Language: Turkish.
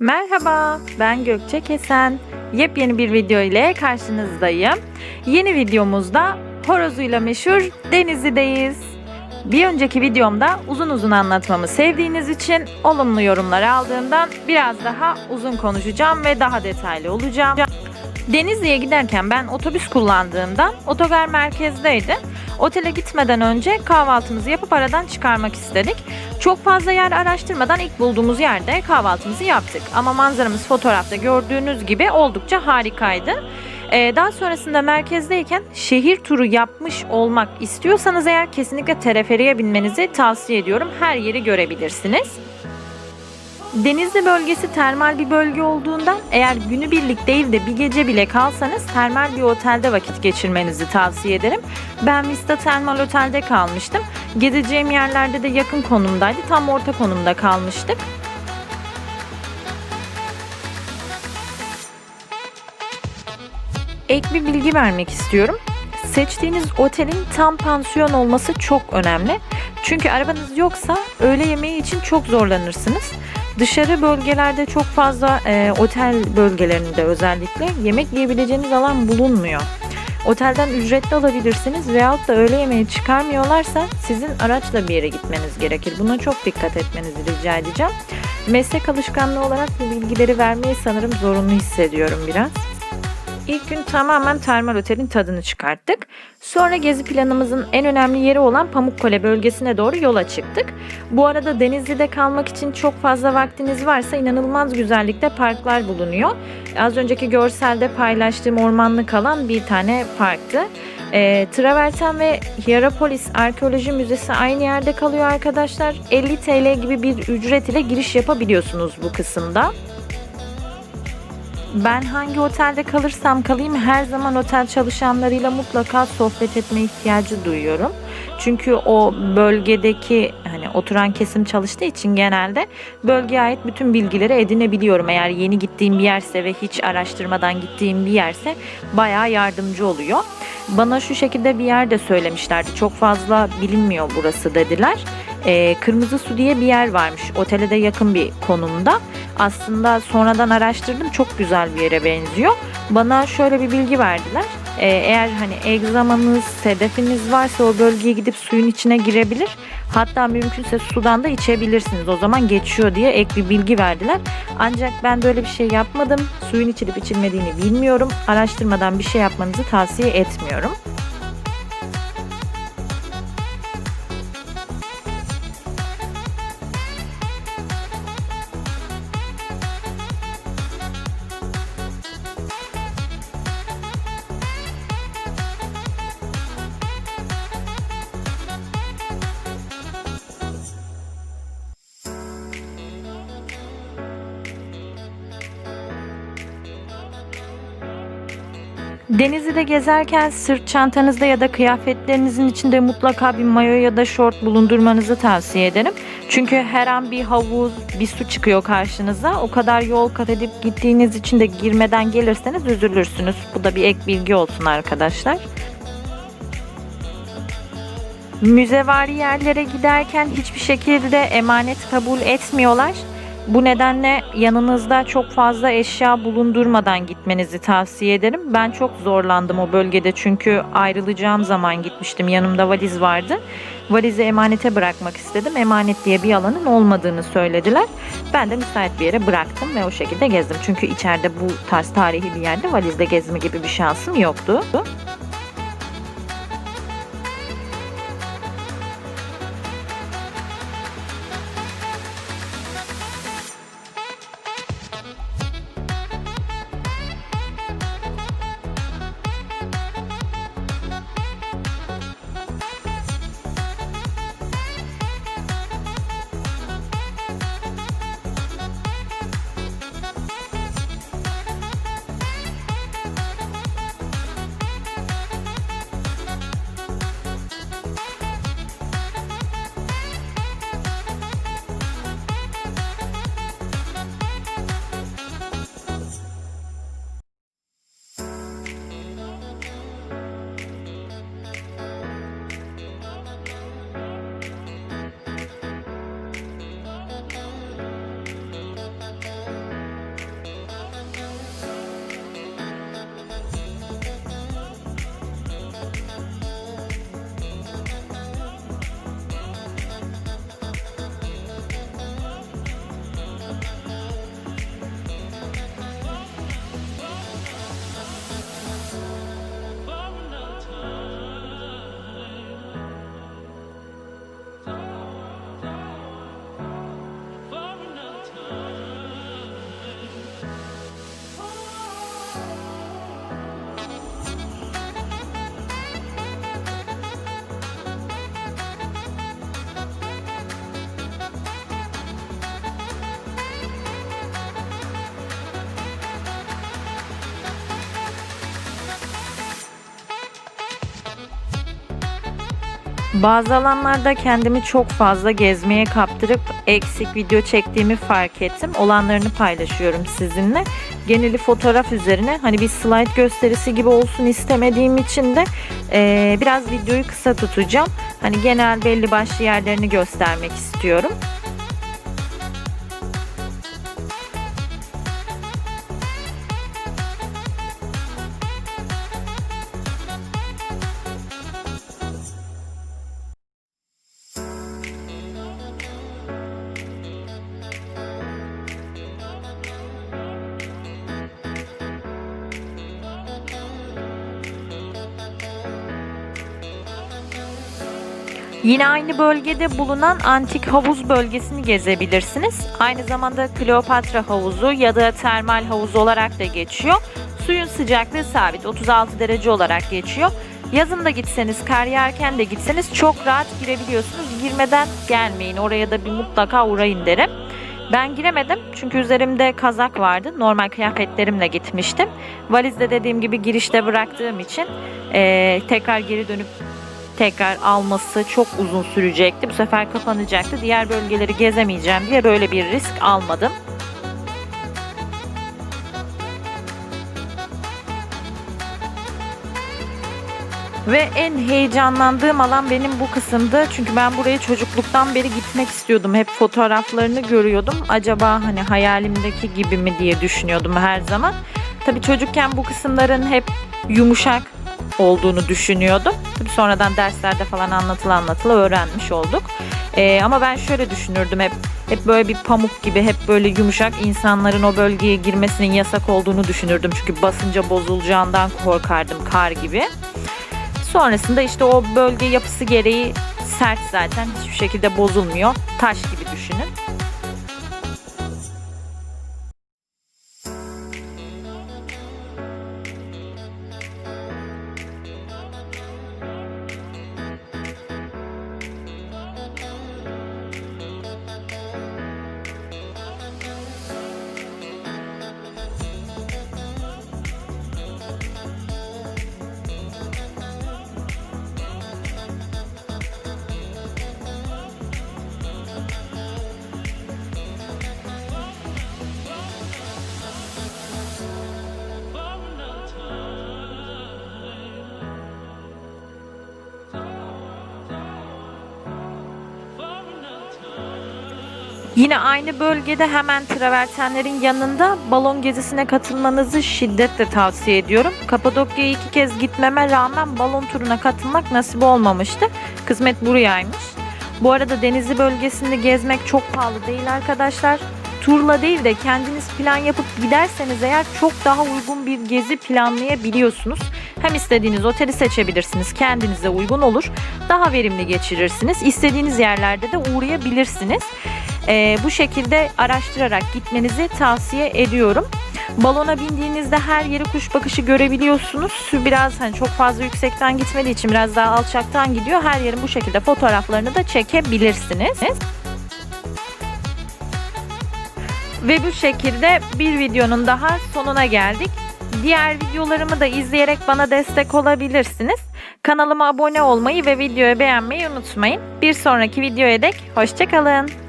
Merhaba, ben Gökçe Kesen. Yepyeni bir video ile karşınızdayım. Yeni videomuzda horozuyla meşhur Denizli'deyiz. Bir önceki videomda uzun uzun anlatmamı sevdiğiniz için olumlu yorumlar aldığımdan biraz daha uzun konuşacağım ve daha detaylı olacağım. Denizli'ye giderken ben otobüs kullandığımdan otogar merkezdeydi. Otele gitmeden önce kahvaltımızı yapıp aradan çıkarmak istedik. Çok fazla yer araştırmadan ilk bulduğumuz yerde kahvaltımızı yaptık. Ama manzaramız fotoğrafta gördüğünüz gibi oldukça harikaydı. Ee, daha sonrasında merkezdeyken şehir turu yapmış olmak istiyorsanız eğer kesinlikle teleferiye binmenizi tavsiye ediyorum. Her yeri görebilirsiniz. Denizli bölgesi termal bir bölge olduğundan eğer günübirlik değil de bir gece bile kalsanız termal bir otelde vakit geçirmenizi tavsiye ederim. Ben Vista Termal Otel'de kalmıştım. Gezeceğim yerlerde de yakın konumdaydı. Tam orta konumda kalmıştık. Ek bir bilgi vermek istiyorum. Seçtiğiniz otelin tam pansiyon olması çok önemli. Çünkü arabanız yoksa öğle yemeği için çok zorlanırsınız. Dışarı bölgelerde çok fazla e, otel bölgelerinde özellikle yemek yiyebileceğiniz alan bulunmuyor. Otelden ücretli alabilirsiniz veyahut da öğle yemeği çıkarmıyorlarsa sizin araçla bir yere gitmeniz gerekir. Buna çok dikkat etmenizi rica edeceğim. Meslek alışkanlığı olarak bu bilgileri vermeyi sanırım zorunlu hissediyorum biraz. İlk gün tamamen termal otelin tadını çıkarttık. Sonra gezi planımızın en önemli yeri olan Pamukkale bölgesine doğru yola çıktık. Bu arada Denizli'de kalmak için çok fazla vaktiniz varsa inanılmaz güzellikte parklar bulunuyor. Az önceki görselde paylaştığım ormanlık alan bir tane parktı. E, Traverten ve Hierapolis Arkeoloji Müzesi aynı yerde kalıyor arkadaşlar. 50 TL gibi bir ücret ile giriş yapabiliyorsunuz bu kısımda. Ben hangi otelde kalırsam kalayım her zaman otel çalışanlarıyla mutlaka sohbet etme ihtiyacı duyuyorum. Çünkü o bölgedeki hani oturan kesim çalıştığı için genelde bölgeye ait bütün bilgileri edinebiliyorum. Eğer yeni gittiğim bir yerse ve hiç araştırmadan gittiğim bir yerse bayağı yardımcı oluyor. Bana şu şekilde bir yer de söylemişlerdi. Çok fazla bilinmiyor burası dediler. Ee, Kırmızı Su diye bir yer varmış. Otele de yakın bir konumda. Aslında sonradan araştırdım. Çok güzel bir yere benziyor. Bana şöyle bir bilgi verdiler. Ee, eğer hani egzamanız, sedefiniz varsa o bölgeye gidip suyun içine girebilir. Hatta mümkünse sudan da içebilirsiniz. O zaman geçiyor diye ek bir bilgi verdiler. Ancak ben böyle bir şey yapmadım. Suyun içilip içilmediğini bilmiyorum. Araştırmadan bir şey yapmanızı tavsiye etmiyorum. Denizli'de gezerken sırt çantanızda ya da kıyafetlerinizin içinde mutlaka bir mayo ya da şort bulundurmanızı tavsiye ederim. Çünkü her an bir havuz, bir su çıkıyor karşınıza. O kadar yol kat edip gittiğiniz için de girmeden gelirseniz üzülürsünüz. Bu da bir ek bilgi olsun arkadaşlar. Müzevari yerlere giderken hiçbir şekilde emanet kabul etmiyorlar. Bu nedenle yanınızda çok fazla eşya bulundurmadan gitmenizi tavsiye ederim. Ben çok zorlandım o bölgede çünkü ayrılacağım zaman gitmiştim. Yanımda valiz vardı. Valizi emanete bırakmak istedim. Emanet diye bir alanın olmadığını söylediler. Ben de müsait bir yere bıraktım ve o şekilde gezdim. Çünkü içeride bu tarz tarihi bir yerde valizle gezme gibi bir şansım yoktu. Bazı alanlarda kendimi çok fazla gezmeye kaptırıp eksik video çektiğimi fark ettim. Olanlarını paylaşıyorum sizinle. Geneli fotoğraf üzerine hani bir slide gösterisi gibi olsun istemediğim için de eee, biraz videoyu kısa tutacağım. Hani genel belli başlı yerlerini göstermek istiyorum. Yine aynı bölgede bulunan antik havuz bölgesini gezebilirsiniz. Aynı zamanda Kleopatra havuzu ya da termal havuz olarak da geçiyor. Suyun sıcaklığı sabit 36 derece olarak geçiyor. Yazın da gitseniz, kar yağarken de gitseniz çok rahat girebiliyorsunuz. Girmeden gelmeyin. Oraya da bir mutlaka uğrayın derim. Ben giremedim çünkü üzerimde kazak vardı. Normal kıyafetlerimle gitmiştim. Valizde dediğim gibi girişte bıraktığım için eee, tekrar geri dönüp tekrar alması çok uzun sürecekti. Bu sefer kapanacaktı. Diğer bölgeleri gezemeyeceğim diye böyle bir risk almadım. Ve en heyecanlandığım alan benim bu kısımdı. Çünkü ben buraya çocukluktan beri gitmek istiyordum. Hep fotoğraflarını görüyordum. Acaba hani hayalimdeki gibi mi diye düşünüyordum her zaman. Tabii çocukken bu kısımların hep yumuşak olduğunu düşünüyordum. Tabii sonradan derslerde falan anlatıla anlatıla öğrenmiş olduk. Ee, ama ben şöyle düşünürdüm hep hep böyle bir pamuk gibi hep böyle yumuşak insanların o bölgeye girmesinin yasak olduğunu düşünürdüm. Çünkü basınca bozulacağından korkardım kar gibi. Sonrasında işte o bölge yapısı gereği sert zaten hiçbir şekilde bozulmuyor. Taş gibi düşünün. Yine aynı bölgede hemen travertenlerin yanında balon gezisine katılmanızı şiddetle tavsiye ediyorum. Kapadokya'ya iki kez gitmeme rağmen balon turuna katılmak nasip olmamıştı. Kısmet burayaymış. Bu arada Denizli bölgesinde gezmek çok pahalı değil arkadaşlar. Turla değil de kendiniz plan yapıp giderseniz eğer çok daha uygun bir gezi planlayabiliyorsunuz. Hem istediğiniz oteli seçebilirsiniz. Kendinize uygun olur. Daha verimli geçirirsiniz. İstediğiniz yerlerde de uğrayabilirsiniz. Ee, bu şekilde araştırarak gitmenizi tavsiye ediyorum. Balona bindiğinizde her yeri kuş bakışı görebiliyorsunuz. Biraz hani çok fazla yüksekten gitmediği için biraz daha alçaktan gidiyor. Her yerin bu şekilde fotoğraflarını da çekebilirsiniz. Ve bu şekilde bir videonun daha sonuna geldik. Diğer videolarımı da izleyerek bana destek olabilirsiniz. Kanalıma abone olmayı ve videoyu beğenmeyi unutmayın. Bir sonraki videoya dek hoşçakalın.